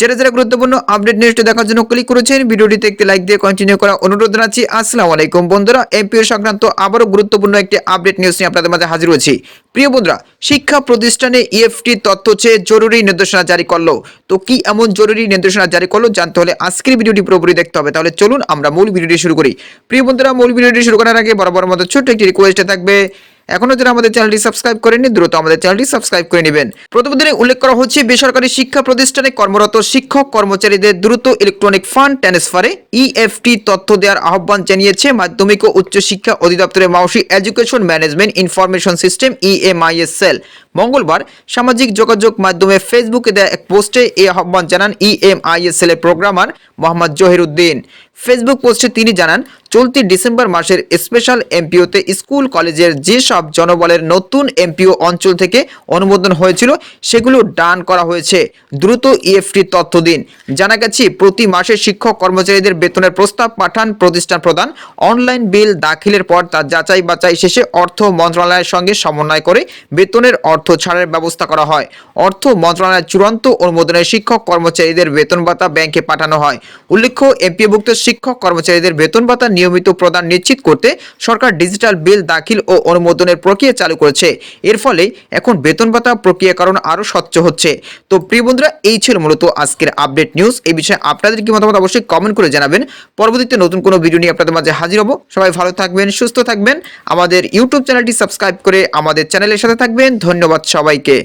যারা যারা গুরুত্বপূর্ণ আপডেট নিউজটি দেখার জন্য ক্লিক করেছেন, ভিডিওটিতে একটি লাইক দিয়ে কন্টিনিউ করা অনুরোধ জানাচ্ছি। আসসালামু আলাইকুম বন্ধুরা এমপিও সংক্রান্ত আবারও গুরুত্বপূর্ণ একটি আপডেট নিউজ নিয়ে আপনাদের মাঝে হাজির হয়েছি। প্রিয় বন্ধুরা, শিক্ষা প্রতিষ্ঠানে ইএফটি তথ্য চেয়ে জরুরি নির্দেশনা জারি করল। তো কি এমন জরুরি নির্দেশনা জারি করল জানতে হলে আজকের ভিডিওটি পুরোপুরি দেখতে হবে। তাহলে চলুন আমরা মূল ভিডিওটি শুরু করি। প্রিয় বন্ধুরা, মূল ভিডিওটি শুরু করার আগে বরাবর মতো ছোট্ট একটি রিকোয়েস্টে থাকবে এখনও যারা আমাদের চ্যানেলটি সাবস্ক্রাইব করেননি, দ্রুত আমাদের চ্যানেলটি সাবস্ক্রাইব করে নেবেন। প্রতিবেদনে উল্লেখ করা হচ্ছে, বেসরকারি শিক্ষা প্রতিষ্ঠানে কর্মরত শিক্ষক কর্মচারীদের দ্রুত ইলেকট্রনিক ফান্ড ট্রান্সফারে ইএফটি তথ্য দেওয়ার আহ্বান জানিয়েছে মাধ্যমিক ও উচ্চ শিক্ষা অধিদপ্তরের Mausi education management information system E M I S cell মঙ্গলবার সামাজিক যোগাযোগ মাধ্যমে ফেসবুকে দেয়া এক পোস্টে এই আহ্বান জানান ইএমআইএস সেলের প্রোগ্রামার মোহাম্মদ জহিরুদ্দিন। ফেসবুক পোস্টে তিনি জানান, চলতি ডিসেম্বর মাসের স্পেশাল এমপিওতে স্কুল কলেজের যেসব জনবলের নতুন এমপিও অঞ্চল থেকে অনুমোদন হয়েছিল, সেগুলো ডান করা হয়েছে। দ্রুত ইএফটি তথ্য দিন। জানা গেছে, প্রতি মাসে শিক্ষক কর্মচারীদের বেতনের প্রস্তাব পাঠান প্রতিষ্ঠান প্রদান অনলাইন বিল দাখিলের পর তা যাচাই বাছাই শেষে অর্থ মন্ত্রণালয়ের সঙ্গে সমন্বয় করে বেতনের অর্থ ছাড়ের ব্যবস্থা করা হয়। অর্থ মন্ত্রণালয়ের চূড়ান্ত অনুমোদনে শিক্ষক কর্মচারীদের বেতন ভাতা ব্যাংকে পাঠানো হয়। উল্লেখ্য এমপিভুক্ত শিক্ষক কর্মচারীদের বেতন ভাতা নিয়মিত প্রদান নিশ্চিত করতে সরকার ডিজিটাল বিল, দাখিল ও অনুমোদনের প্রক্রিয়া চালু করেছে। এর ফলে এখন বেতন ভাতা প্রক্রিয়াকরণ আরও স্বচ্ছ হচ্ছে। তো প্রিয় বন্ধুরা, এই ছিল মূলত আজকের আপডেট নিউজ। এই বিষয়ে আপনাদের কি মতামত অবশ্যই কমেন্ট করে জানাবেন। পরবর্তীতে নতুন কোনো ভিডিও নিয়ে আপনাদের মাঝে হাজির হব। সবাই ভালো থাকবেন, সুস্থ থাকবেন। আমাদের ইউটিউব চ্যানেলটি সাবস্ক্রাইব করে আমাদের চ্যানেলের সাথে থাকবেন। ধন্যবাদ সবাইকে।